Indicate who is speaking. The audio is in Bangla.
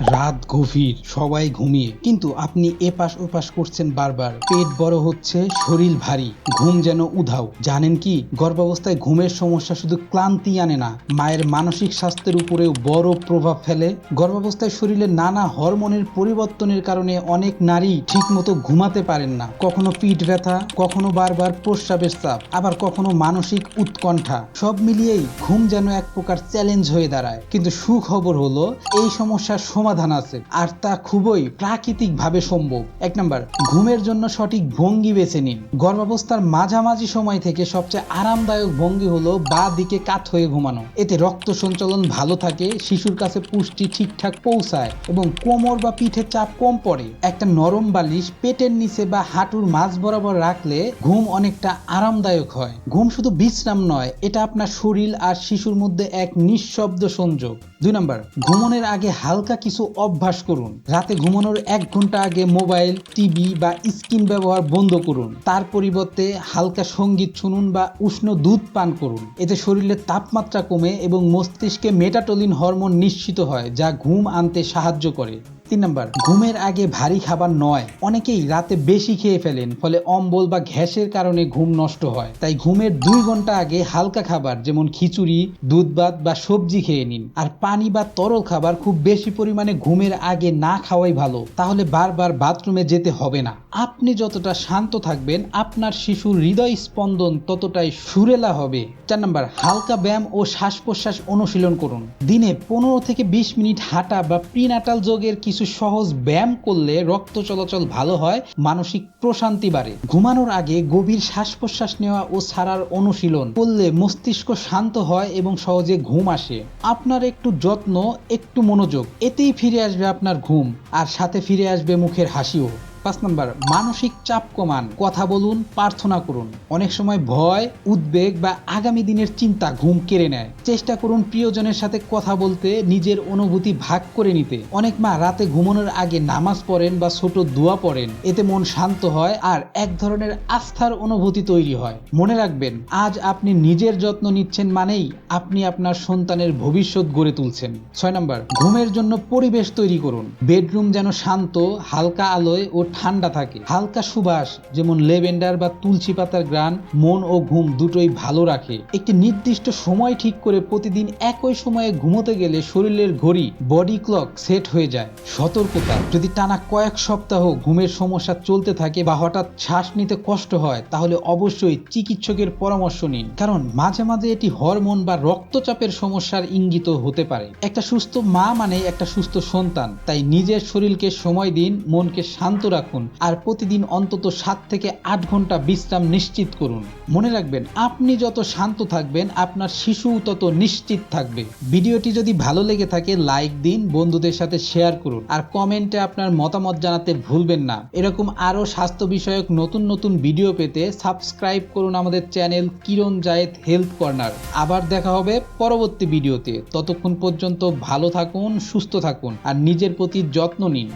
Speaker 1: রাত গভীর, সবাই ঘুমিয়ে। কিন্তু আপনি এপাশ ওপাশ করছেন বারবার। পেট বড় হচ্ছে, শরীর ভারী, ঘুম যেন উধাও। জানেন কি, গর্ভাবস্থায় ঘুমের সমস্যা শুধু ক্লান্তি আনে না, মায়ের মানসিক স্বাস্থ্যের উপরেও বড় প্রভাব ফেলে। গর্ভাবস্থায় শরীরে নানা হরমোনের পরিবর্তনের কারণে অনেক নারী ঠিকমতো ঘুমাতে পারেন না। কখনো পিঠ ব্যথা, কখনো বারবার প্রস্রাবের চাপ, আবার কখনো মানসিক উৎকণ্ঠা। সব মিলিয়েই ঘুম যেন এক প্রকার চ্যালেঞ্জ হয়ে দাঁড়ায়। কিন্তু সুখবর হলো, এই সমস্যার সমাধান আছে, আর তা খুবই প্রাকৃতিক ভাবে সম্ভব। এক নাম্বার, ঘুমের জন্য সঠিক ভঙ্গি বেছে নিন। গর্ভাবস্থার মাঝামাঝি সময় থেকে সবচেয়ে আরামদায়ক ভঙ্গি হলো বা দিকে কাত হয়ে ঘুমানো। এতে রক্ত সঞ্চালন ভালো থাকে, শিশুর কাছে পুষ্টি ঠিকঠাক পৌঁছায় এবং কোমর বা পিঠে চাপ কম পড়ে। একটা নরম বালিশ পেটের নিচে বা হাঁটুর মাঝ বরাবর রাখলে ঘুম অনেকটা আরামদায়ক হয়। ঘুম শুধু বিশ্রাম নয়, এটা আপনার শরীর আর শিশুর মধ্যে এক নিঃশব্দ সংযোগ। দুই নম্বর, ঘুমনের আগে হালকা কিছু অভ্যাস করুন। রাতে ঘুমানোর এক ঘণ্টা আগে মোবাইল, টিভি বা স্ক্রিন ব্যবহার বন্ধ করুন। তার পরিবর্তে হালকা সংগীত শুনুন বা উষ্ণ দুধ পান করুন। এতে শরীরের তাপমাত্রা কমে এবং মস্তিষ্কে মেটাটোলিন হরমোন নিশ্চিত হয়, যা ঘুম আনতে সাহায্য করে। তিন নম্বর, ঘুমের আগে ভারী খাবার নয়। অনেকেই রাতে বেশি খেয়ে ফেলেন, ফলে অম্বল বা গ্যাসের কারণে ঘুম নষ্ট হয়। তাই ঘুমের দুই ঘণ্টা আগে হালকা খাবার, যেমন খিচুড়ি দুধ ভাত বা সবজি খেয়ে নিন। আর পানি বা তরল খাবার খুব বেশি পরিমাণে ঘুমের আগে না খাওয়াই ভালো। তাহলে বারবার বাথরুমে যেতে হবে না। আপনি যতটা শান্ত থাকবেন, আপনার শিশুর হৃদয় স্পন্দন ততটাই সুরেলা হবে। চার নম্বর, হালকা ব্যায়াম ও শ্বাস প্রশ্বাস অনুশীলন করুন। দিনে পনেরো থেকে বিশ মিনিট হাঁটা বা প্রিনাটাল যোগের কিছু সহজ ব্যায়াম করলে রক্ত চলাচল ভালো হয়, মানসিক প্রশান্তি বাড়ে। ঘুমানোর আগে গভীর শ্বাস প্রশ্বাস নেওয়া ও ছাড়ার অনুশীলন করলে মস্তিষ্ক শান্ত হয় এবং সহজে ঘুম আসে। আপনার একটু যত্ন, একটু মনোযোগ, এতেই ফিরে আসবে আপনার ঘুম, আর সাথে ফিরে আসবে মুখের হাসিও। পাঁচ নম্বর, মানসিক চাপ কমান। কথা বলুন, প্রার্থনা করুন। অনেক সময় ভয়, উদ্বেগ বা আগামী দিনের চিন্তা ঘুম কেড়ে নেয়। চেষ্টা করুন প্রিয়জনের সাথে কথা বলতে, নিজের অনুভূতি ভাগ করে নিতে। অনেক মা রাতে ঘুমানোর আগে নামাজ পড়েন বা ছোট দোয়া পড়েন। এতে মন শান্ত হয় আর এক ধরনের আস্থার অনুভূতি তৈরি হয়। মনে রাখবেন, আজ আপনি নিজের যত্ন নিচ্ছেন মানেই আপনি আপনার সন্তানের ভবিষ্যৎ গড়ে তুলছেন। ছয় নম্বর, ঘুমের জন্য পরিবেশ তৈরি করুন। বেডরুম যেন শান্ত, হালকা আলোয় ও ঠান্ডা থাকে। হালকা সুবাস, যেমন লেভেন্ডার বা তুলসী পাতার গ্রান, মন ও ঘুম দুটোই ভালো রাখে। একটি নির্দিষ্ট সময় ঠিক করে প্রতিদিন একই সময়ে ঘুমোতে গেলে শরীরের ঘড়ি, বডি ক্লক সেট হয়ে যায়। সতর্কতা, যদি টানা কয়েক সপ্তাহ ঘুমের সমস্যা চলতে থাকে বা হঠাৎ শ্বাস নিতে কষ্ট হয়, তাহলে অবশ্যই চিকিৎসকের পরামর্শ নিন। কারণ মাঝে মাঝে এটি হরমোন বা রক্তচাপের সমস্যার ইঙ্গিত হতে পারে। একটা সুস্থ মা মানে একটা সুস্থ সন্তান, তাই নিজের শরীরকে সময় দিন, মনকে শান্ত রাখুন আর প্রতিদিন অন্তত সাত থেকে আট ঘণ্টা বিশ্রাম নিশ্চিত করুন। মনে রাখবেন, আপনি যত শান্ত থাকবেন, আপনার শিশু তত নিশ্চিত থাকবে। ভিডিওটি যদি ভালো লেগে থাকে, লাইক দিন, বন্ধুদের সাথে শেয়ার করুন আর কমেন্টে আপনার মতামত জানাতে ভুলবেন না। এরকম আরও স্বাস্থ্য বিষয়ক নতুন নতুন ভিডিও পেতে সাবস্ক্রাইব করুন আমাদের channel Kiran Zayed health corner. আবার দেখা হবে পরবর্তী ভিডিওতে। ততক্ষণ পর্যন্ত ভালো থাকুন, সুস্থ থাকুন আর নিজের প্রতি যত্ন নিন।